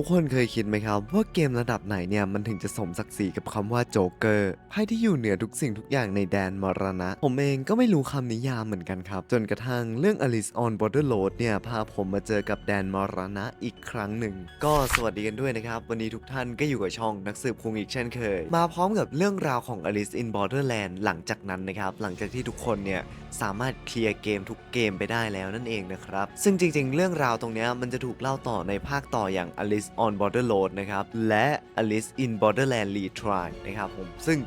ทุกคนเคยคิดไหมครับ ว่าเกมระดับไหนเนี่ยมันถึงจะสมศักดิ์ศรีกับคำว่าโจ๊กเกอร์ไพ่ที่อยู่เหนือทุกสิ่งทุกอย่างในแดนมรณะ ผมเองก็ไม่รู้คำนิยามเหมือนกันครับ จนกระทั่งเรื่อง Alice on Borderroad เนี่ยพาผมมาเจอกับแดนมรณะอีกครั้งหนึ่ง ก็สวัสดีกันด้วยนะครับ วันนี้ทุกท่านก็อยู่กับช่องนักสืบคุงอีกเช่นเคย มาพร้อมกับเรื่องราวของ Alice in Borderland หลังจากนั้นนะครับหลังจากที่ทุกคนเนี่ยสามารถเคลียร์เกมทุกเกมไปได้แล้วนั่นเองนะครับซึ่งจริง ๆ เรื่องราวตรงนี้มันจะถูกเล่าต่อในภาคต่ออย่าง Alice on Borderroad นะครับ และ Alice in Borderland Retry นะครับผม ซึ่ง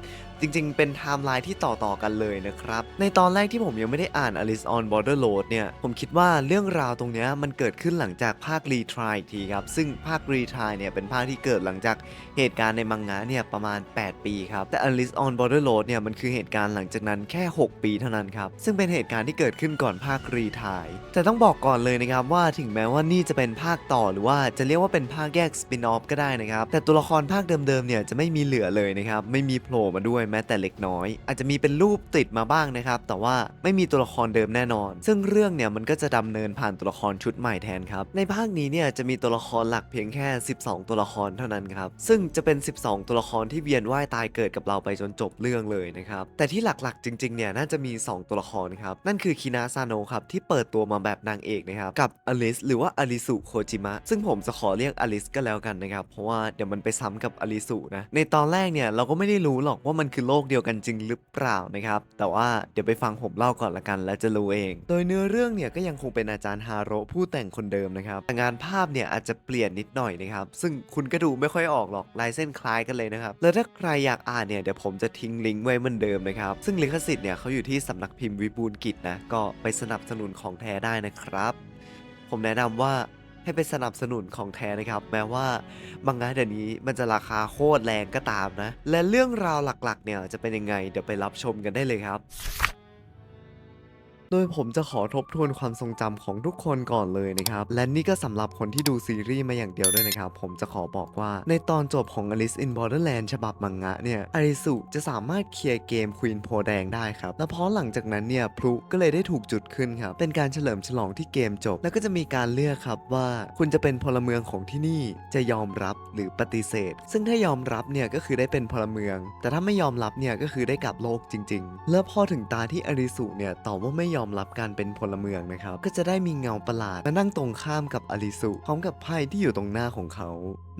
จริงๆ เป็นไทม์ไลน์ที่ต่อๆกันเลยนะครับ ในตอนแรกที่ผมยังไม่ได้อ่าน Alice on Borderroad เนี่ย ผมคิดว่าเรื่องราวตรงเนี้ยมันเกิดขึ้นหลังจากภาค Retry อีกทีครับ ซึ่งภาค Retry เนี่ยเป็นภาคที่เกิดหลังจากเหตุการณ์ในมังงะเนี่ยประมาณ 8 ปีครับ แต่ Alice on Borderroad เนี่ยมันคือเหตุการณ์หลังจากนั้นแค่ 6 ปีเท่านั้นครับ ซึ่งเป็นเหตุการณ์ที่เกิดขึ้นก่อนภาค Retry แต่ต้องบอกก่อนเลยนะครับว่าถึงแม้ว่านี่จะเป็นภาคต่อหรือว่าจะเรียกว่าเป็นภาคแยก Spin-off ก็ได้นะครับแต่ตัวละครภาคเดิมๆเนี่ยจะไม่มีเหลือเลยนะครับไม่มีโผล่มาด้วยแม้แต่เล็กน้อย อาจจะมีเป็นรูปติดมาบ้างนะครับ แต่ว่าไม่มีตัวละครเดิมแน่นอน ซึ่งเรื่องเนี่ยมันก็จะดำเนินผ่านตัวละครชุดใหม่แทนครับ ในภาคนี้เนี่ยจะมีตัวละครหลักเพียงแค่ 12 ตัวละครเท่านั้นครับ ซึ่งจะเป็น 12 ตัวละครที่เวียนว่ายตายเกิดกับเราไปจนจบเรื่องเลยนะครับ แต่ที่หลักๆ จริงๆ เนี่ยน่าจะมี 2 ตัวละครครับ นั่นคือคินาซาโนะครับที่เปิดตัวมาแบบนางเอกนะครับ กับอลิสหรือว่าอลิสุโคจิมะ ซึ่งผมจะขอเรียกอลิสก็แล้วกันนะครับ เพราะว่าเดี๋ยวมันไปซ้ำกับอลิสุนะ ในตอนแรกเนี่ยเราก็ไม่ได้รู้หรอกว่ามันคือโลกเดียวกันจริงหรือเปล่านะครับ แต่ว่าเดี๋ยวไปฟังผมเล่าก่อนละกัน แล้วจะรู้เอง โดยเนื้อเรื่องเนี่ยก็ยังคงเป็นอาจารย์ฮาโระผู้แต่งคนเดิมนะครับแต่งานภาพเนี่ยอาจจะเปลี่ยนนิดหน่อยนะครับ ซึ่งคุณก็ดูไม่ค่อยออกหรอกลายเส้นคล้ายกันเลยนะครับ แล้วถ้าใครอยากอ่านเนี่ยเดี๋ยวผมจะทิ้งลิงก์ไว้เหมือนเดิมนะครับ ซึ่งลิขสิทธิ์เนี่ยเขาอยู่ที่สำนักพิมพ์วิบูลกิจนะ ก็ไปสนับสนุนของแท้ได้นะครับ ผมแนะนำว่า ให้เป็นสนับสนุนของแท้นะครับ แม้ว่าบางงานเดี๋ยวนี้มันจะราคาโคตรแรงก็ตามนะ และเรื่องราวหลักๆเนี่ยจะเป็นยังไงเดี๋ยวไปรับชมกันได้เลยครับ โดยผมจะขอทบทวนความทรงจำของทุกคนก่อนเลยนะครับ และนี่ก็สำหรับคนที่ดูซีรีส์มาอย่างเดียวด้วยนะครับ ผมจะขอบอกว่าในตอนจบของ Alice in Borderland ฉบับมังงะเนี่ยอาริสุจะสามารถเคลียร์เกมควีนโพแดงได้ครับ และพราะหลังจากนั้นเนี่ยพลุก็เลยได้ถูกจุดขึ้นครับ เป็นการเฉลิมฉลองที่เกมจบ แล้วก็จะมีการเลือกครับว่าคุณจะเป็นพลเมืองของที่นี่จะยอมรับหรือปฏิเสธ ซึ่งถ้ายอมรับเนี่ยก็คือได้เป็นพลเมือง แต่ถ้าไม่ยอมรับเนี่ยก็คือได้กลับโลกจริง ๆ แล้วพอถึงตาที่อาริสุเนี่ยตอบว่าไม่ยอมอมรับการเป็นพลเมืองนะครับ ก็จะได้มีเงาประหลาดมานั่งตรงข้ามกับอลิสุพร้อมกับไพ่ที่อยู่ตรงหน้าของเขา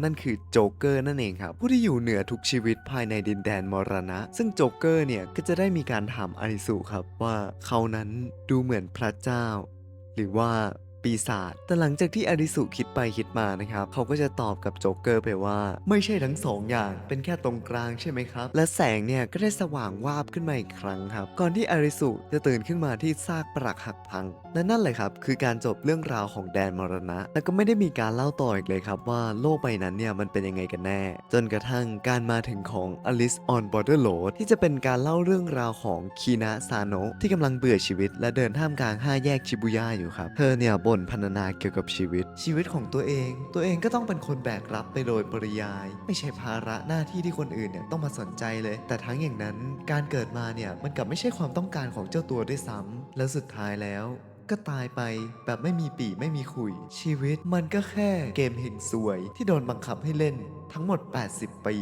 นั่นคือโจ๊กเกอร์นั่นเองครับ ผู้ที่อยู่เหนือทุกชีวิตภายในดินแดนมรณะ ซึ่งโจ๊กเกอร์เนี่ยก็จะได้มีการถามอลิสุครับว่าเขานั้นดูเหมือนพระเจ้า หรือว่า ปีศาจแต่หลังจากที่อาริสุคิดไปคิดมานะครับ เขาก็จะตอบกับโจ๊กเกอร์ไปว่า ไม่ใช่ทั้งสองอย่างเป็นแค่ตรงกลางใช่ไหมครับ และแสงเนี่ยก็ได้สว่างวาบขึ้นมาอีกครั้งครับ ก่อนที่อาริสุจะตื่นขึ้นมาที่ซากปรักหักพัง และนั่นเลยครับคือการจบเรื่องราวของแดนมรณะ และก็ไม่ได้มีการเล่าต่ออีกเลยครับว่าโลกใบนั้นเนี่ยมันเป็นยังไงกันแน่ จนกระทั่งการมาถึงของ Alice on Borderroad ที่จะเป็นการเล่าเรื่องราวของคีนะซาโนะที่กำลังเบื่อชีวิต และเดินท่ามกลางห้าแยกชิบุย่าอยู่ครับเธอเนี่ยบ่นพรรณนาเกี่ยวกับชีวิต ชีวิตของตัวเอง ตัวเองก็ต้องเป็นคนแบกรับไปโดยปริยาย ไม่ใช่ภาระหน้าที่ที่คนอื่นเนี่ยต้องมาสนใจเลย แต่ทั้งอย่างนั้นการเกิดมาเนี่ยมันกลับไม่ใช่ความต้องการของเจ้าตัวด้วยซ้ำแล้วสุดท้ายแล้วก็ตายไปแบบไม่มีปีไม่มีขุย ชีวิตมันก็แค่เกมเฮงซวยที่โดนบังคับให้เล่นทั้งหมด 80 ปี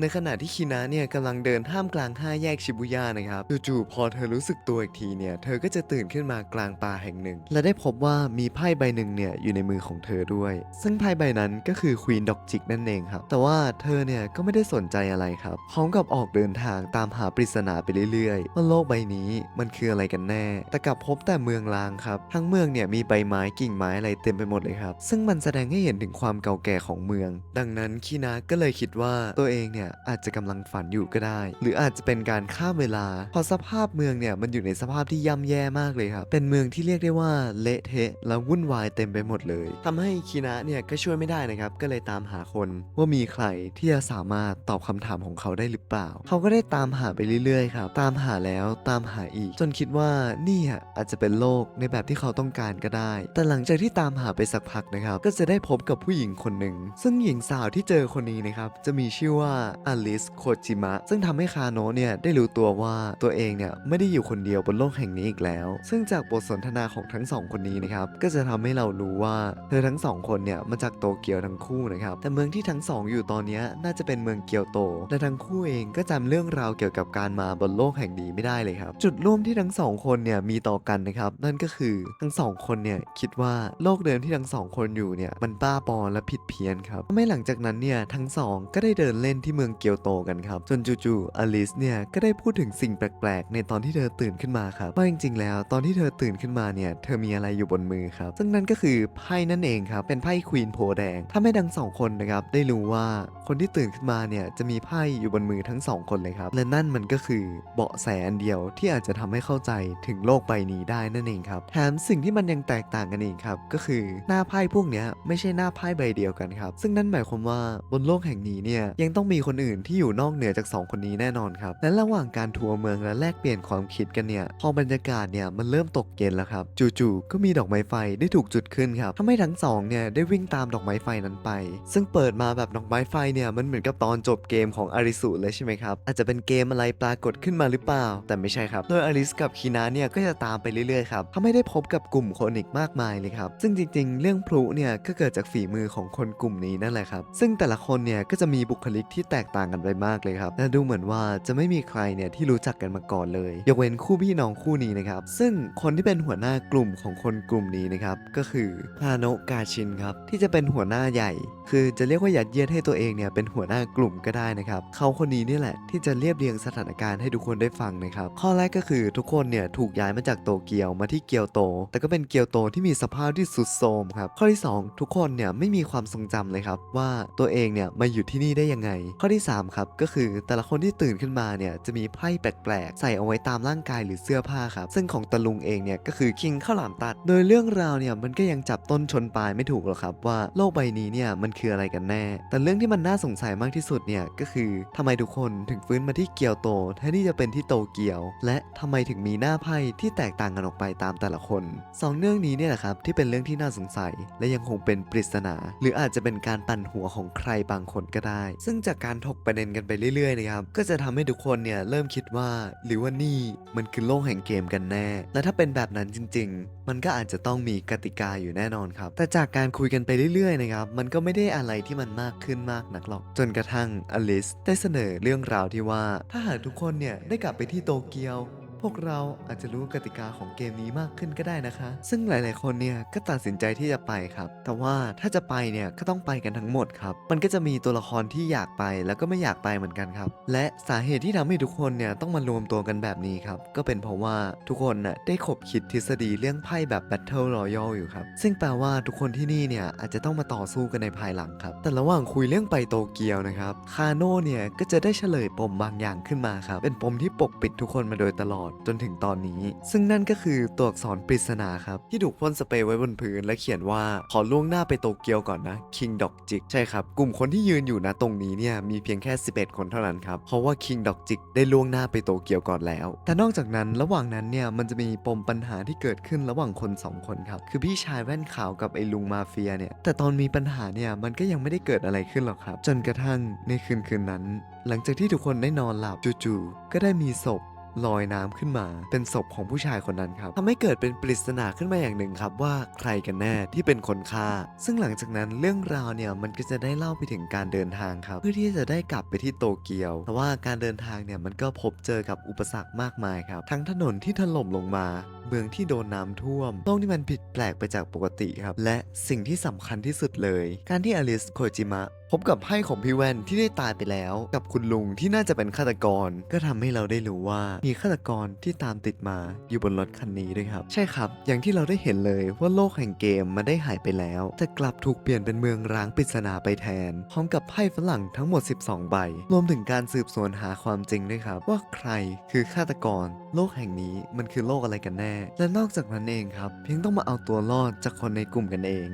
ในขณะที่คินะเนี่ยกำลังเดินท่ามกลางห้าแยกชิบุย่านะครับจู่ๆพอเธอรู้สึกตัวอีกทีเนี่ยเธอก็จะตื่นขึ้นมากลางป่าแห่งหนึ่ง และได้พบว่ามีไพ่ใบหนึ่งเนี่ยอยู่ในมือของเธอด้วย ซึ่งไพ่ใบนั้นก็คือควีนดอกจิกนั่นเองครับแต่ว่าเธอเนี่ยก็ไม่ได้สนใจอะไรครับพร้อมกับออกเดินทางตามหาปริศนาไปเรื่อยๆว่าโลกใบนี้มันคืออะไรกันแน่ แต่กลับพบแต่เมืองร้างครับทั้งเมืองเนี่ยมีใบไม้กิ่งไม้อะไรเต็มไปหมดเลยครับซึ่งมันแสดงให้เห็นถึงความเก่าแก่ของเมือง ดังนั้นคีนาก็เลยคิดว่าตัวเองเนี่ยอาจจะกำลังฝันอยู่ก็ได้ หรืออาจจะเป็นการข้ามเวลาพอสภาพเมืองเนี่ยมันอยู่ในสภาพที่ย่ำแย่มากเลยครับ เป็นเมืองที่เรียกได้ว่าเละเทะและวุ่นวายเต็มไปหมดเลยทำให้คีนะเนี่ยก็ช่วยไม่ได้นะครับ ก็เลยตามหาคนว่ามีใครที่จะสามารถตอบคำถามของเขาได้หรือเปล่า เขาก็ได้ตามหาไปเรื่อยๆครับ ตามหาแล้วตามหาอีก จนคิดว่านี่อาจจะเป็นโลกในแบบที่เขาต้องการก็ได้ แต่หลังจากที่ตามหาไปสักพักนะครับ ก็จะได้พบกับผู้หญิงคนหนึ่ง ซึ่งหญิงสาวที่เจอคนนี้นะครับ จะมีชื่อว่าอลิสโคจิมะ ซึ่งทำให้คาโนะเนี่ยได้รู้ตัวว่าตัวเองเนี่ยไม่ได้อยู่คนเดียวบนโลกแห่งนี้อีกแล้ว ซึ่งจากบทสนทนาของทั้งสองคนนี้นะครับก็จะทำให้เรารู้ว่าเธอทั้งสองคนเนี่ยมาจากโตเกียวทั้งคู่นะครับแต่เมืองที่ทั้งสองอยู่ตอนนี้น่าจะเป็นเมืองเกียวโตและทั้งคู่เองก็จำเรื่องราวเกี่ยวกับการมาบนโลกแห่งนี้ไม่ได้เลยครับ จุดร่วมที่ทั้งสองคนเนี่ยมีต่อกันนะครับนั่นก็คือทั้งสองคนเนี่ยคิดว่าโลกเดิมที่ทั้งสองคนอยู่เนี่ยมันบ้าบอและผิดเพี้ยนครับไม่หลังจากนั้นเนี่ยทั้งสองก็ได้เดินเล่นที่เมืองเกียวโตกันครับ จนจู่ๆอลิสเนี่ยก็ได้พูดถึงสิ่งแปลกๆ ในตอนที่เธอตื่นขึ้นมาครับว่าจริงๆ แล้วตอนที่เธอตื่นขึ้นมาเนี่ยเธอมีอะไรอยู่บนมือครับ ซึ่งนั่นก็คือไพ่นั่นเองครับ เป็นไพ่ควีนโพแดงทำให้ทั้งสองคนนะครับได้รู้ว่าคนที่ตื่นขึ้นมาเนี่ยจะมีไพ่อยู่บนมือทั้งสองคนเลยครับ และนั่นมันก็คือเบาะแสอันเดียวที่อาจจะทำให้เข้าใจถึงโลกใบนี้ได้นั่นเองครับแถมสิ่งที่มันยังแตกต่างกันอีกครับก็คือหน้าไพ่พวกเนี้ยไม่ใช่หน้าไพ่ใบเดียวกันครับ ซึ่งนั่นหมายความว่าบนโลกแห่งนี้เนี่ยยังต้องมีคนคนอื่นที่อยู่นอกเหนือจากสองคนนี้แน่นอนครับ และระหว่างการทัวร์เมืองและแลกเปลี่ยนความคิดกันเนี่ย พอบรรยากาศเนี่ยมันเริ่มตกเย็นแล้วครับ จู่ๆ ก็มีดอกไม้ไฟได้ถูกจุดขึ้นครับทำให้ทั้งสองเนี่ยได้วิ่งตามดอกไม้ไฟนั้นไป ซึ่งเปิดมาแบบดอกไม้ไฟเนี่ยมันเหมือนกับตอนจบเกมของอาริสุเลยใช่ไหมครับ อาจจะเป็นเกมอะไรปรากฏขึ้นมาหรือเปล่า แต่ไม่ใช่ครับ โดยอาริสกับคีนาเนี่ยก็จะตามไปเรื่อยๆครับทำให้ได้พบกับกลุ่มคนอีกมากมายเลยครับ ซึ่งจริงๆ เรื่องพลุเนี่ยก็เกิดจากฝีมือของคนกลุ่มนี้นั่นแหละครับ ซึ่งแต่ละคนเนี่ยก็จะมีบุคลิกที่แตกต่างกันไปมากเลยครับและดูเหมือนว่าจะไม่มีใครเนี่ยที่รู้จักกันมาก่อนเลย ยกเว้นคู่พี่น้องคู่นี้นะครับ ซึ่งคนที่เป็นหัวหน้ากลุ่มของคนกลุ่มนี้นะครับ ก็คือฮาโนะกาชินครับ ที่จะเป็นหัวหน้าใหญ่ คือจะเรียกว่ายัดเยียดให้ตัวเองเนี่ยเป็นหัวหน้ากลุ่มก็ได้นะครับ เขาคนนี้นี่แหละที่จะเรียบเรียงสถานการณ์ให้ทุกคนได้ฟังนะครับ ข้อแรกก็คือทุกคนเนี่ยถูกย้ายมาจากโตเกียวมาที่เกียวโต แต่ก็เป็นเกียวโตที่มีสภาพที่สุดโทรมครับ ข้อที่สองทุกคนเนี่ยไม่มีความทรงจำเลยครับว่าตัวเองเนี่ยมาอยู่ที่นี่ได้ยังไง ข้อที่สามครับ ก็คือแต่ละคนที่ตื่นขึ้นมาเนี่ยจะมีไพ่แปลกๆ ใส่เอาไว้ตามร่างกายหรือเสื้อผ้าครับ ซึ่งของตะลุงเองเนี่ยก็คือคิงข้าวหลามตัด โดยเรื่องราวเนี่ยมันก็ยังจับต้นชนปลายไม่ถูกหรอกครับว่าโลกใบนี้เนี่ยมันคืออะไรกันแน่ แต่เรื่องที่มันน่าสงสัยมากที่สุดเนี่ยก็คือทำไมทุกคนถึงฟื้นมาที่เกียวโตแทนที่จะเป็นที่โตเกียว และทำไมถึงมีหน้าไพ่ที่แตกต่างกันออกไปตามแต่ละคนสองเรื่องนี้เนี่ยแหละครับที่เป็นเรื่องที่น่าสงสัย และยังคงเป็นปริศนา หรืออาจจะเป็นการปั่นหัวของใครบางคนก็ได้ ซึ่งจากการถกประเด็นกันไปเรื่อยๆนะครับก็จะทำให้ทุกคนเนี่ยเริ่มคิดว่า หรือว่านี่มันคือโลกแห่งเกมกันแน่ และถ้าเป็นแบบนั้นจริง ๆ มันก็อาจจะต้องมีกติกาอยู่แน่นอนครับ แต่จากการคุยกันไปเรื่อยๆนะครับมันก็ไม่ได้อะไรที่มันมากขึ้นมากนักหรอก จนกระทั่งอลิสได้เสนอเรื่องราวที่ว่า ถ้าหากทุกคนเนี่ยได้กลับไปที่โตเกียว พวกเราอาจจะรู้กติกาของเกมนี้มากขึ้นก็ได้นะคะ ซึ่งหลาย ๆ คนเนี่ยก็ตัดสินใจที่จะไปครับ แต่ว่าถ้าจะไปเนี่ยก็ต้องไปกันทั้งหมดครับ มันก็จะมีตัวละครที่อยากไปแล้วก็ไม่อยากไปเหมือนกันครับ และสาเหตุที่ทำให้ทุกคนเนี่ยต้องมารวมตัวกันแบบนี้ครับ ก็เป็นเพราะว่าทุกคนน่ะได้ขบคิดทฤษฎีเรื่องไพ่แบบ Battle Royale อยู่ครับ ซึ่งแปลว่าทุกคนที่นี่เนี่ยอาจจะต้องมาต่อสู้กันในภายหลังครับ แต่ระหว่างคุยเรื่องไปโตเกียวนะครับ คาโน่เนี่ยก็จะได้เฉลยปมบางอย่างขึ้นมาครับ เป็นปมที่ปกปิดทุกคนมาโดยตลอดจนถึงตอนนี้ ซึ่งนั่นก็คือตัวอักษรปริศนาครับ ที่ถูกพ่นสเปรย์ไว้บนพื้น และเขียนว่าขอล่วงหน้าไปโตเกียวก่อนนะ King Dog Jig ใช่ครับ กลุ่มคนที่ยืนอยู่นะตรงนี้เนี่ยมีเพียงแค่ 11 คนเท่านั้นครับ เพราะว่า King Dog Jig ได้ล่วงหน้าไปโตเกียวก่อนแล้ว แต่นอกจากนั้นระหว่างนั้นเนี่ยมันจะมีปมปัญหาที่เกิดขึ้นระหว่างคนสองคนครับคือพี่ชายแว่นขาวกับไอ้ลุงมาเฟียเนี่ยแต่ตอนมีปัญหาเนี่ยมันก็ยังไม่ได้เกิดอะไรขึ้นหรอกครับ จนกระทั่งในคืนคืนนั้น หลังจากที่ทุกคนได้นอนหลับจู่ๆก็ได้มีศพ ลอยน้ำขึ้นมา เป็นศพของผู้ชายคนนั้นครับทำให้เกิดเป็นปริศนาขึ้นมาอย่างหนึ่งครับว่าใครกันแน่ที่เป็นคนฆ่า ซึ่งหลังจากนั้นเรื่องราวเนี่ยมันก็จะได้เล่าไปถึงการเดินทางครับ เพื่อที่จะได้กลับไปที่โตเกียว แต่ว่าการเดินทางเนี่ยมันก็พบเจอกับอุปสรรคมากมายครับ ทั้งถนนที่ถล่มลงมาเมืองที่โดนน้ำท่วม โลกที่มันผิดแปลกไปจากปกติครับ และสิ่งที่สำคัญที่สุดเลย การที่อลิสโคจิมะพบกับไพ่ของพี่แว่นที่ได้ตายไปแล้ว กับคุณลุงที่น่าจะเป็นฆาตกร ก็ทำให้เราได้รู้ว่ามีฆาตกรที่ตามติดมาอยู่บนรถคันนี้ด้วยครับ ใช่ครับ อย่างที่เราได้เห็นเลยว่าโลกแห่งเกมมันได้หายไปแล้ว แต่กลับถูกเปลี่ยนเป็นเมืองร้างปริศนาไปแทน พร้อมกับไพ่ฝรั่งทั้งหมด 12 ใบ รวมถึงการสืบสวนหาความจริงด้วยครับ ว่าใครคือฆาตกร โลกแห่งนี้มันคือโลกอะไรกันแน่ และนอกจากนั้นเองครับเพียงต้องมาเอาตัวรอดจากคนในกลุ่มกันเอง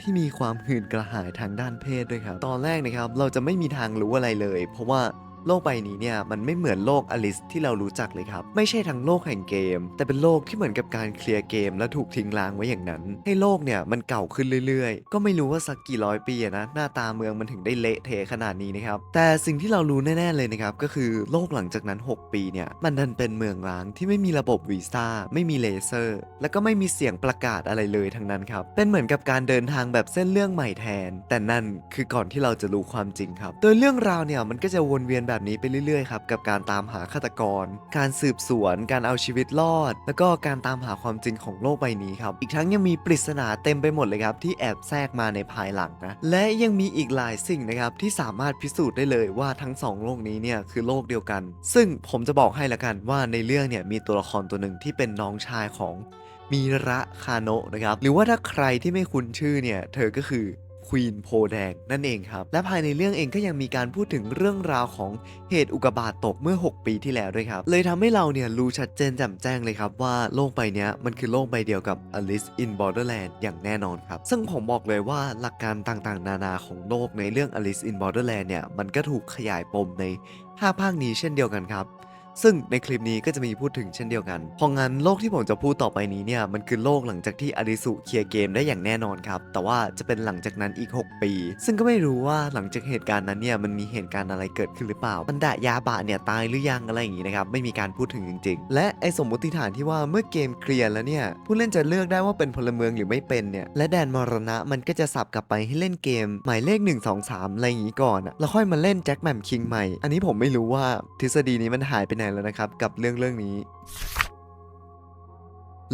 ที่มีความหื่นกระหายทางด้านเพศด้วยครับ ตอนแรกนะครับ เราจะไม่มีทางรู้อะไรเลย เพราะว่า โลกใบนี้เนี่ยมันไม่เหมือนโลกอลิสที่เรารู้จักเลยครับ ไม่ใช่ทั้งโลกแห่งเกม แต่เป็นโลกที่เหมือนกับการเคลียร์เกม และถูกทิ้งร้างไว้อย่างนั้น ให้โลกเนี่ยมันเก่าขึ้นเรื่อยๆ ก็ไม่รู้ว่าสักกี่ร้อยปีนะหน้าตาเมืองมันถึงได้เละเทะขนาดนี้นะครับแต่สิ่งที่เรารู้แน่ๆเลยนะครับก็คือโลกหลังจากนั้น 6 ปีเนี่ยมันดันเป็นเมืองร้างที่ไม่มีระบบวีซ่าไม่มีเลเซอร์ แล้วก็ไม่มีเสียงประกาศอะไรเลยทั้งนั้นครับเป็นเหมือนกับการเดินทางแบบเส้นเรื่องใหม่แทน แต่นั่นคือก่อนที่เราจะรู้ความจริงครับ โดยเรื่องราวเนี่ยมันก็จะวนเวียนแบบนี้ไปเรื่อยๆครับกับการตามหาฆาตกร การสืบสวน การเอาชีวิตรอด แล้วก็การตามหาความจริงของโลกใบนี้ครับ อีกทั้งยังมีปริศนาเต็มไปหมดเลยครับที่แอบแทรกมาในภายหลังนะ และยังมีอีกหลายสิ่งนะครับที่สามารถพิสูจน์ได้เลยว่าทั้งสองโลกนี้เนี่ยคือโลกเดียวกัน ซึ่งผมจะบอกให้ละกันว่าในเรื่องเนี่ยมีตัวละครตัวหนึ่งที่เป็นน้องชายของมีระคาโนะนะครับ หรือว่าถ้าใครที่ไม่คุ้นชื่อเนี่ย เธอก็คือ ควีนโพแดงนั่นเองครับ และภายในเรื่องเองก็ยังมีการพูดถึงเรื่องราวของเหตุอุกกาบาตตกเมื่อ 6 ปีที่แล้วด้วยครับ เลยทำให้เราเนี่ยรู้ชัดเจนแจ่มแจ้งเลยครับว่าโลกใบนี้มันคือโลกใบเดียวกับ Alice in Borderland อย่างแน่นอนครับ ซึ่งผมบอกเลยว่าหลักการต่างๆ นานาของโลกในเรื่อง Alice in Borderland เนี่ยมันก็ถูกขยายปมใน5ภาคนี้เช่นเดียวกันครับ ซึ่งในคลิปนี้ก็จะมีพูดถึงเช่นเดียวกัน เพราะงั้นโลกที่ผมจะพูดต่อไปนี้เนี่ยมันคือโลกหลังจากที่อาริสุเคลียร์เกมได้อย่างแน่นอนครับ แต่ว่าจะเป็นหลังจากนั้นอีก 6 ปี ซึ่งก็ไม่รู้ว่าหลังจากเหตุการณ์นั้นเนี่ยมันมีเหตุการณ์อะไรเกิดขึ้นหรือเปล่ามันดะยาบะเนี่ยตายหรือยังอะไรอย่างงี้นะครับไม่มีการพูดถึงจริง ๆ และไอสมมติฐานที่ว่าเมื่อเกมเคลียร์แล้วเนี่ยผู้เล่นจะเลือกได้ว่าเป็นพลเมืองหรือไม่เป็นเนี่ยและแดนมรณะมันก็จะสับกลับไปให้เล่นเกม หมายเลข 1 2 3อะไรอย่างงี้ก่อนอะแล้วค่อยมาเล่นแจ็คแมมคิงใหม่ อันนี้ผมไม่รู้ว่าทฤษฎีนี้มันหายไปไหนแล้วนะครับกับเรื่องเรื่องนี้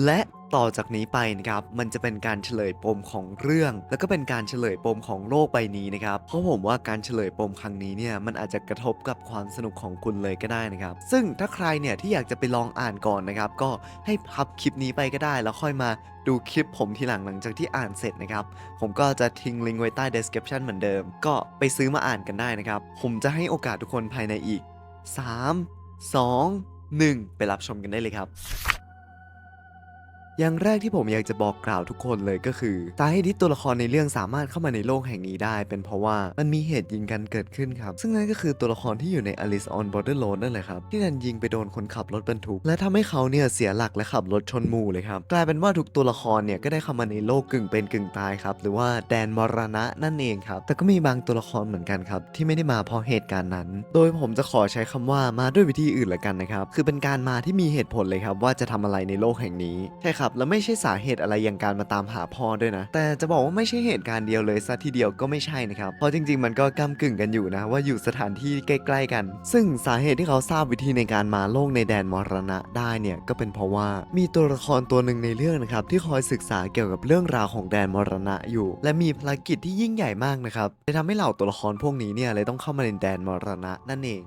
และต่อจากนี้ไปนะครับมันจะเป็นการเฉลยปมของเรื่อง แล้วก็เป็นการเฉลยปมของโลกใบนี้นะครับเพราะผมว่าการเฉลยปมครั้งนี้เนี่ยมันอาจจะกระทบกับความสนุกของคุณเลยก็ได้นะครับ ซึ่งถ้าใครเนี่ยที่อยากจะไปลองอ่านก่อนนะครับ ก็ให้พับคลิปนี้ไปก็ได้ แล้วค่อยมาดูคลิปผมทีหลังหลังจากที่อ่านเสร็จนะครับ ผมก็จะทิ้งลิงก์ไว้ใต้ description เหมือนเดิม ก็ไปซื้อมาอ่านกันได้นะครับ ผมจะให้โอกาสทุกคนภายในอีก 3 2 1 ไปรับชมกันได้เลยครับ อย่างแรกที่ผมอยากจะบอกกล่าวทุกคนเลยก็คือสาเหตุที่ตัวละครในเรื่องสามารถเข้ามาในโลกแห่งนี้ได้ เป็นเพราะว่ามันมีเหตุยิงกันเกิดขึ้นครับ ซึ่งนั่นก็คือตัวละครที่อยู่ใน Alice on Borderland นั่นแหละครับ ที่ดันยิงไปโดนคนขับรถบรรทุก และทำให้เขาเนี่ยเสียหลักและขับรถชนหมู่เลยครับ กลายเป็นว่าทุกตัวละครเนี่ยก็ได้เข้ามาในโลกกึ่งเป็นกึ่งตายครับ หรือว่าแดนมรณะนั่นเองครับ แต่ก็มีบางตัวละครเหมือนกันครับที่ไม่ได้มาเพราะเหตุการณ์นั้น โดยผมจะขอใช้คำว่ามาด้วยวิธีอื่นละกันนะครับ คือเป็นการมาที่มีเหตุผลเลยครับว่าจะทำอะไรในโลกแห่งนี้ ใช่ครับแล้วไม่ใช่สาเหตุอะไรอย่างการมาตามหาพ่อด้วยนะ แต่จะบอกว่าไม่ใช่เหตุการณ์เดียวเลยซะทีเดียวก็ไม่ใช่นะครับ เพราะจริง ๆ มันก็ก้ากึ่งกันอยู่นะ ว่าอยู่สถานที่ใกล้ ๆ กัน ซึ่งสาเหตุที่เขาทราบวิธีในการมาโลกในแดนมรณะได้เนี่ยก็เป็นเพราะว่ามีตัวละครตัวหนึ่งในเรื่องนะครับที่คอยศึกษาเกี่ยวกับเรื่องราวของแดนมรณะอยู่ และมีภารกิจที่ยิ่งใหญ่มากนะครับเลยทำให้เหล่าตัวละครพวกนี้เนี่ยเลยต้องเข้ามาในแดนมรณะนั่นเอง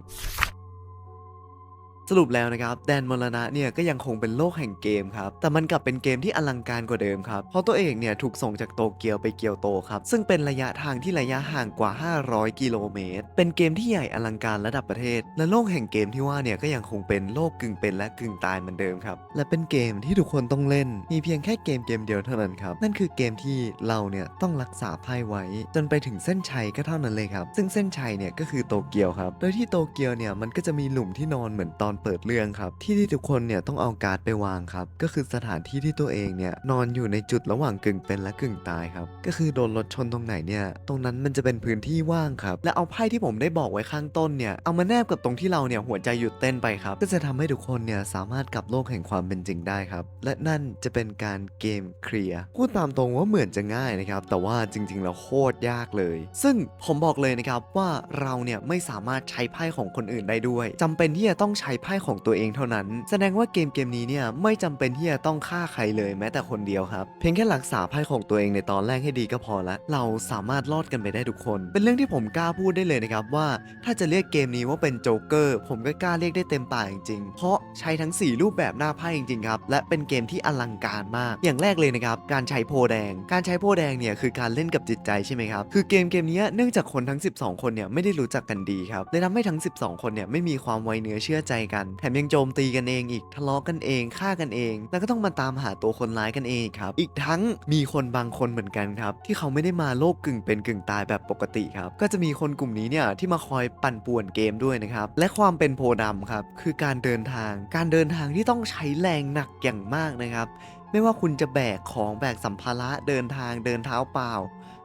สรุปแล้วนะครับแดนมรณะเนี่ยก็ยังคงเป็นโลกแห่งเกมครับ แต่มันกลับเป็นเกมที่อลังการกว่าเดิมครับ เพราะตัวเองเนี่ยถูกส่งจากโตเกียวไปเกียวโตครับ ซึ่งเป็นระยะทางที่ระยะห่างกว่า 500 กิโลเมตร เป็นเกมที่ใหญ่อลังการระดับประเทศ และโลกแห่งเกมที่ว่าเนี่ยก็ยังคงเป็นโลกกึ่งเป็นและกึ่งตายเหมือนเดิมครับ และเป็นเกมที่ทุกคนต้องเล่น มีเพียงแค่เกมเกมเดียวเท่านั้นครับ นั่นคือเกมที่เราเนี่ยต้องรักษาไพ่ไว้ จนไปถึงเส้นชัยก็เท่านั้นเลยครับ ซึ่งเส้นชัยเนี่ยก็คือโตเกียวครับ โดยที่โตเกียวเนี่ยมันก็จะมีหลุมที่นอนเหมือนตอนเปิดเรื่องครับ ที่ที่ทุกคนเนี่ยต้องเอาการ์ดไปวางครับ ก็คือสถานที่ที่ตัวเองเนี่ยนอนอยู่ในจุดระหว่างกึ่งเป็นและกึ่งตายครับ ก็คือโดนรถชนตรงไหนเนี่ยตรงนั้นมันจะเป็นพื้นที่ว่างครับ และเอาไพ่ที่ผมได้บอกไว้ข้างต้นเนี่ยเอามาแนบกับตรงที่เราเนี่ยหัวใจหยุดเต้นไปครับ ก็จะทำให้ทุกคนเนี่ยสามารถกลับโลกแห่งความเป็นจริงได้ครับ และนั่นจะเป็นการเกมเคลียร์พูดตามตรงว่าเหมือนจะง่ายนะครับ แต่ว่าจริงๆแล้วโคตรยากเลย ซึ่งผมบอกเลยนะครับว่าเราเนี่ยไม่สามารถใช้ไพ่ของคนอื่นได้ด้วยจำเป็นที่จะต้องใช้ไพ่ของตัวเองเท่านั้น แสดงว่าเกมเกมนี้เนี่ยไม่จำเป็นที่จะต้องฆ่าใครเลยแม้แต่คนเดียวครับ เพียงแค่รักษาไพ่ของตัวเองในตอนแรกให้ดีก็พอละเราสามารถรอดกันไปได้ทุกคน เป็นเรื่องที่ผมกล้าพูดได้เลยนะครับว่า ถ้าจะเรียกเกมนี้ว่าเป็นโจ๊กเกอร์ผมก็กล้าเรียกได้เต็มปากจริงๆเพราะใช้ทั้ง 4 รูปแบบหน้าไพ่จริงๆครับและเป็นเกมที่อลังการมาก อย่างแรกเลยนะครับการใช้โพแดง การใช้โพแดงเนี่ยคือการเล่นกับจิตใจใช่ไหมครับคือเกมเกมนี้เนื่องจากคนทั้ง 12 คนเนี่ยไม่ได้รู้จักกันดีครับเลยทำให้ทั้ง 12 คนเนี่ยไม่มีความไวเนื้อเชื่อใจกัน แถมยังโจมตีกันเองอีกทะเลาะกันเองฆ่ากันเอง แล้วก็ต้องมาตามหาตัวคนร้ายกันเองครับ อีกทั้งมีคนบางคนเหมือนกันครับ ที่เขาไม่ได้มาโลกกึ่งเป็นกึ่งตายแบบปกติครับ ก็จะมีคนกลุ่มนี้เนี่ยที่มาคอยปั่นป่วนเกมด้วยนะครับ และความเป็นโพธิ์ดำครับ คือการเดินทาง การเดินทางที่ต้องใช้แรงหนักอย่างมากนะครับ ไม่ว่าคุณจะแบกของแบกสัมภาระเดินทางเดินเท้าเปล่า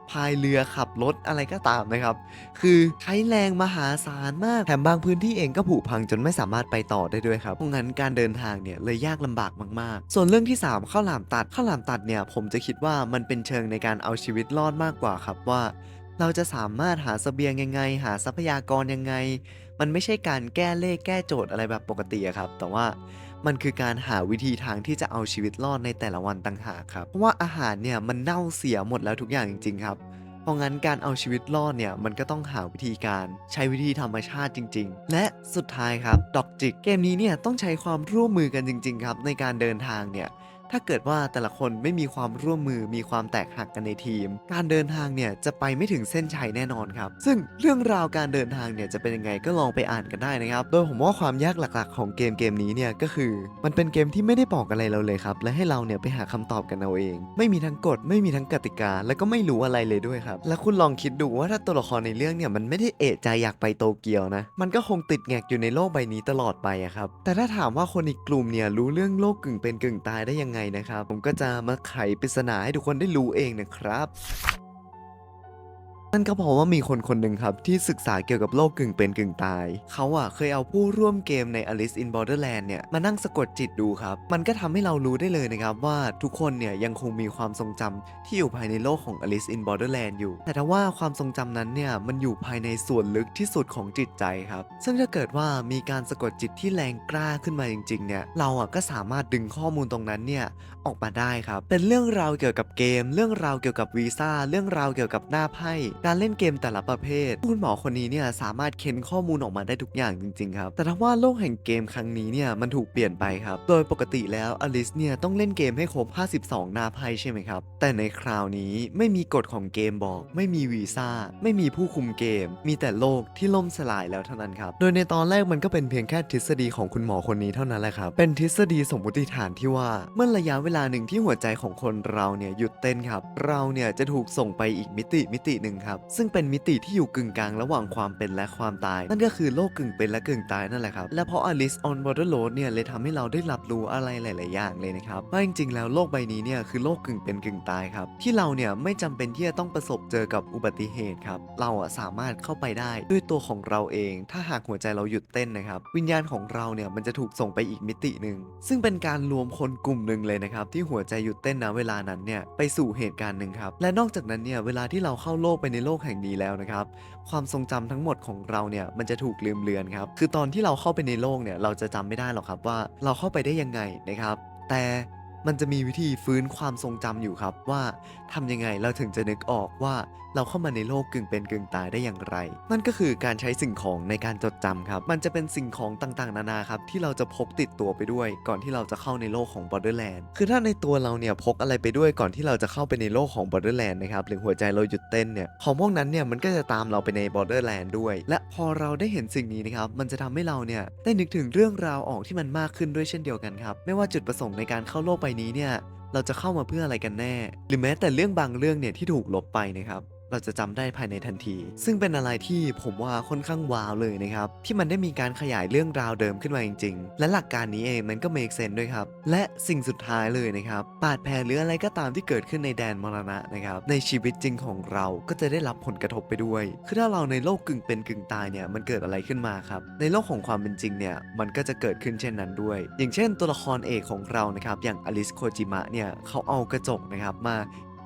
พายเรือขับรถอะไรก็ตามนะครับ คือใช้แรงมหาศาลมากแถมบางพื้นที่เองก็ผุพังจนไม่สามารถไปต่อได้ด้วยครับเพราะงั้นการเดินทางเนี่ยเลยยากลำบากมากๆ ส่วนเรื่องที่ 3 ข้าวหลามตัดข้าวหลามตัดเนี่ยผมจะคิดว่ามันเป็นเชิงในการเอาชีวิตรอดมากกว่าครับว่า เราจะสามารถหาเสบียงยังไง หาทรัพยากรยังไง มันไม่ใช่การแก้เลขแก้โจทย์อะไรแบบปกติครับแต่ว่า มันคือการหาวิธีทางที่จะเอาชีวิตรอดในแต่ละวันต่างหากครับเพราะว่าอาหารเนี่ยมันเน่าเสียหมดแล้วทุกอย่างจริง ๆ ครับ เพราะงั้นการเอาชีวิตรอดเนี่ยมันก็ต้องหาวิธีการใช้วิธีธรรมชาติจริง ๆ และสุดท้ายครับดอกจิกเกมนี้เนี่ยต้องใช้ความร่วมมือกันจริง ๆ ครับในการเดินทางเนี่ย ถ้าเกิดว่าแต่ละคนไม่มีความร่วมมือมีความแตกหักกันในทีม การเดินทางเนี่ยจะไปไม่ถึงเส้นชัยแน่นอนครับ ซึ่งเรื่องราวการเดินทางเนี่ยจะเป็นยังไงก็ลองไปอ่านกันได้นะครับ โดยผมว่าความยากหลักๆ ของเกมเกมนี้เนี่ยก็คือ มันเป็นเกมที่ไม่ได้บอกอะไรเราเลยครับ และให้เราเนี่ยไปหาคำตอบกันเอาเอง ไม่มีทั้งกฎไม่มีทั้งกติกา แล้วก็ไม่รู้อะไรเลยด้วยครับ แล้วคุณลองคิดดูว่าถ้าตัวละครในเรื่องเนี่ยมันไม่ได้เอะใจอยากไปโตเกียวนะ มันก็คงติดแงกอยู่ในโลกใบนี้ตลอดไปครับ แต่ถ้าถามว่าคนอีกกลุ่มเนี่ยรู้เรื่องโลกกึ่งเป็นกึ่งตายได้ยังไงนะครับ ผมก็จะมาไขปริศนาให้ทุกคนได้รู้เองนะครับ นั่นก็เพราะว่ามีคนคนหนึ่งครับ ที่ศึกษาเกี่ยวกับโลกกึ่งเป็นกึ่งตาย เขาอะเคยเอาผู้ร่วมเกมใน Alice in Borderland เนี่ย มานั่งสะกดจิตดูครับ มันก็ทำให้เรารู้ได้เลยนะครับ ว่าทุกคนเนี่ย ยังคงมีความทรงจำที่อยู่ภายในโลกของ Alice in Borderland อยู่ แต่ถ้าว่าความทรงจำนั้นเนี่ย มันอยู่ภายในส่วนลึกที่สุดของจิตใจครับ ซึ่งถ้าเกิดว่ามีการสะกดจิตที่แรงกล้าขึ้นมาจริงๆเนี่ยเราอะก็สามารถดึงข้อมูลตรงนั้นเนี่ยออกมาได้ครับเป็นเรื่องราวเกี่ยวกับเกม เรื่องราวเกี่ยวกับวีซ่าเรื่องราวเกี่ยวกับหน้าไพ่การเล่นเกมแต่ละประเภท คุณหมอคนนี้เนี่ยสามารถเค้นข้อมูลออกมาได้ทุกอย่างจริงๆครับแต่ถ้าว่าโลกแห่งเกมครั้งนี้เนี่ยมันถูกเปลี่ยนไปครับ โดยปกติแล้วอลิสเนี่ยต้องเล่นเกมให้ครบ 52 หน้าไพ่ใช่ไหมครับ แต่ในคราวนี้ไม่มีกฎของเกมบอก ไม่มีวีซ่า ไม่มีผู้คุมเกม มีแต่โลกที่ล่มสลายแล้วเท่านั้นครับ โดยในตอนแรกมันก็เป็นเพียงแค่ทฤษฎีของคุณหมอคนนี้เท่านั้นแหละครับ เป็นทฤษฎีสมมติฐานที่ว่าเมื่อระยะเวลาหนึ่งที่หัวใจของคนเราเนี่ยหยุดเต้นครับ เราเนี่ยจะถูกส่งไปอีกมิติมิติหนึ่งครับซึ่งเป็นมิติที่อยู่กึ่งกลางระหว่างความเป็นและความตาย นั่นก็คือโลกกึ่งเป็นและกึ่งตายนั่นแหละครับ และเพราะ Alice on Borderroad เนี่ยเลยทำให้เราได้รับรู้อะไรหลาย ๆ อย่างเลยนะครับว่าจริง ๆ แล้วโลกใบนี้เนี่ยคือโลกกึ่งเป็นกึ่งตายครับ ที่เราเนี่ยไม่จำเป็นที่จะต้องประสบเจอกับอุบัติเหตุครับ เราอะสามารถเข้าไปได้ด้วยตัวของเราเอง ถ้าหากหัวใจเราหยุดเต้นนะครับ วิญญาณของเราเนี่ยมันจะถูกส่งไปอีกมิติหนึ่งซึ่งเป็นการรวมคนกลุ่มหนึ่งเลยนะครับที่หัวใจหยุดเต้นนะเวลานั้นเนี่ยไปสู่เหตุการณ์หนึ่งครับและนอกจากนั้นเนี่ยเวลาที่เราเข้าโลกไปในโลกแห่งนี้แล้วนะครับ ความทรงจำทั้งหมดของเราเนี่ยมันจะถูกลืมเลือนครับ คือตอนที่เราเข้าไปในโลกเนี่ยเราจะจำไม่ได้หรอกครับว่าเราเข้าไปได้ยังไงนะครับ แต่ มันจะมีวิธีฟื้นความทรงจำอยู่ครับว่าทำยังไงเราถึงจะนึกออกว่าเราเข้ามาในโลกกึ่งเป็นกึ่งตายได้อย่างไร นั่นก็คือการใช้สิ่งของในการจดจำครับ มันจะเป็นสิ่งของต่างๆ นานาครับที่เราจะพกติดตัวไปด้วย ก่อนที่เราจะเข้าในโลกของ Borderland คือถ้าในตัวเราเนี่ยพกอะไรไปด้วยก่อนที่เราจะเข้าไปในโลกของ Borderland นะครับหรือหัวใจเราหยุดเต้นเนี่ยของพวกนั้นเนี่ยมันก็จะตามเราไปใน Borderland ด้วย และพอเราได้เห็นสิ่งนี้นะครับมันจะทำให้เราเนี่ยได้นึกถึงเรื่องราวออกที่มันมากขึ้นด้วยเช่นเดียวกันครับไม่ว่าจุดประสงค์ในการเข้าโลกใบนี้เนี่ยเราจะเข้ามาเพื่ออะไรกันแน่ หรือแม้แต่เรื่องบางเรื่องเนี่ยที่ถูกลบไปนะครับ เราจะจำได้ภายในทันที ซึ่งเป็นอะไรที่ผมว่าค่อนข้างว้าวเลยนะครับ ที่มันได้มีการขยายเรื่องราวเดิมขึ้นมาจริง ๆ และหลักการนี้เองมันก็ make sense ด้วยครับ และสิ่งสุดท้ายเลยนะครับบาดแผลหรืออะไรก็ตามที่เกิดขึ้นในแดนมรณะนะครับในชีวิตจริงของเราก็จะได้รับผลกระทบไปด้วย คือถ้าเราในโลกกึ่งเป็นกึ่งตายเนี่ยมันเกิดอะไรขึ้นมาครับในโลกของความเป็นจริงเนี่ยมันก็จะเกิดขึ้นเช่นนั้นด้วย อย่างเช่น ตัวละครเอกของเรานะครับอย่างอลิสโคจิมะเนี่ยเขาเอากระจกนะครับมา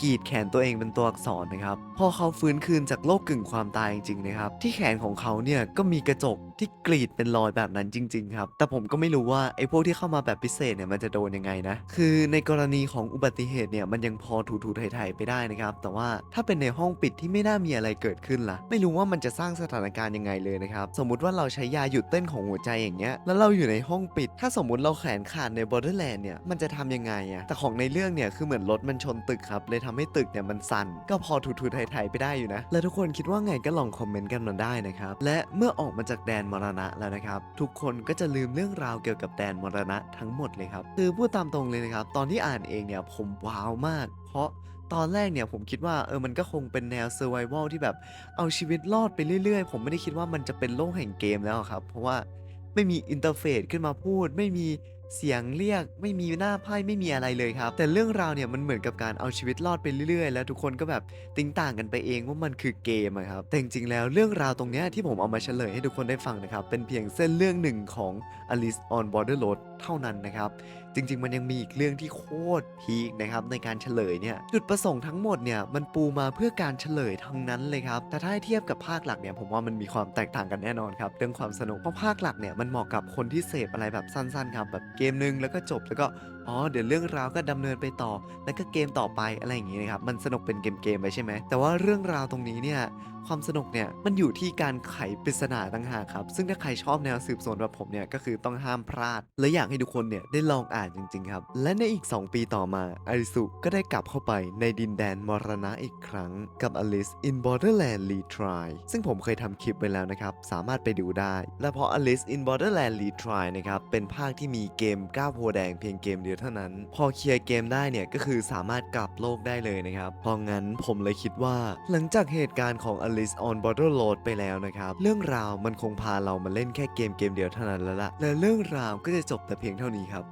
กรีดแขนตัวเองเป็นตัวอักษรนะครับ พอเขาฟื้นคืนจากโลกกึ่งความตายจริงๆนะครับ ที่แขนของเขาเนี่ยก็มีกระจกที่กรีดเป็นรอยแบบนั้นจริง ๆ ครับ แต่ผมก็ไม่รู้ว่าไอ้พวกที่เข้ามาแบบพิเศษเนี่ยมันจะโดนยังไงนะ คือในกรณีของอุบัติเหตุเนี่ยมันยังพอถูๆไถ่ๆไปได้นะครับ แต่ว่าถ้าเป็นในห้องปิดที่ไม่น่ามีอะไรเกิดขึ้นล่ะ ไม่รู้ว่ามันจะสร้างสถานการณ์ยังไงเลยนะครับ สมมุติว่าเราใช้ยาหยุดเต้นของหัวใจอย่างเงี้ย แล้วเราอยู่ในห้องปิด ถ้าสมมุติเราแขนขาดใน Borderland เนี่ย มันจะทำยังไงอะแต่ของในเรื่องเนี่ยคือเหมือนรถมันชนตึกครับเลยทำให้ตึกเนี่ยมันสั่น ก็พอถูๆไทยๆไปได้อยู่นะ และทุกคนคิดว่าไงก็ลองคอมเมนต์กันมาได้นะครับ และเมื่อออกมาจากแดนมรณะแล้วนะครับ ทุกคนก็จะลืมเรื่องราวเกี่ยวกับแดนมรณะทั้งหมดเลยครับ คือพูดตามตรงเลยนะครับ ตอนที่อ่านเองเนี่ยผมว้าวมาก เพราะตอนแรกเนี่ยผมคิดว่าเออมันก็คงเป็นแนว survival ที่แบบเอาชีวิตรอดไปเรื่อยๆ ผมไม่ได้คิดว่ามันจะเป็นโลกแห่งเกมแล้วครับ เพราะว่า ไม่มีอินเทอร์เฟซขึ้นมาพูด ไม่มีเสียงเรียก ไม่มีหน้าไพ่ไม่มีอะไรเลยครับ แต่เรื่องราวเนี่ยมันเหมือนกับการเอาชีวิตรอดไปเรื่อยๆ แล้วทุกคนก็แบบติ้งต่างกันไปเองว่ามันคือเกมครับแต่จริงๆแล้วเรื่องราวตรงนี้ที่ผมเอามาเฉลยให้ทุกคนได้ฟังนะครับเป็นเพียงเส้นเรื่องหนึ่งของ Alice on Borderland เท่านั้นนะครับ จริง ๆ มันยังมีอีกเรื่องที่โคตรพีคนะครับในการเฉลยเนี่ยจุดประสงค์ทั้งหมดเนี่ยมันปูมาเพื่อการเฉลยทั้งนั้นเลยครับแต่ถ้าเทียบกับภาคหลักเนี่ยผมว่ามันมีความแตกต่างกันแน่นอนครับเรื่องความสนุกเพราะภาคหลักเนี่ยมันเหมาะกับคนที่เสพอะไรแบบสั้นๆครับแบบเกมนึงแล้วก็จบแล้วก็ อ๋อเดี๋ยวเรื่องราวก็ดำเนินไปต่อ แล้วก็เกมต่อไปอะไรอย่างงี้นะครับมันสนุกเป็นเกมๆไปใช่ไหมแต่ว่าเรื่องราวตรงนี้เนี่ยความสนุกเนี่ยมันอยู่ที่การไขปริศนาต่างหากครับ ซึ่งถ้าใครชอบแนวสืบสวนแบบผมเนี่ยก็คือต้องห้ามพลาด และอยากให้ทุกคนเนี่ยได้ลองอ่านจริง ๆ ครับ และในอีก 2 ปีต่อมาอาริสุก็ได้กลับเข้าไปในดินแดนมรณะอีกครั้งกับ Alice in Borderland Retry ซึ่งผมเคยทำคลิปไปแล้วนะครับ สามารถไปดูได้ และเพราะ Alice in Borderland Retry นะครับเป็นภาคที่มีเกมก้าวโพแดงเพียงเกมเดียวเท่านั้น พอเคลียร์เกมได้เนี่ยก็คือสามารถกลับโลกได้เลยนะครับ เพราะงั้นผมเลยคิดว่า หลังจากเหตุการณ์ของ Alice on b o r d e r l o a d ไปแล้วนะครับ เรื่องราวมันคงพาเรามาเล่นแค่เกมเกมเดียวเท่านั้นแล้วล่ะและเรื่องราวก็จะจบแต่เพียงเท่านี้ครับ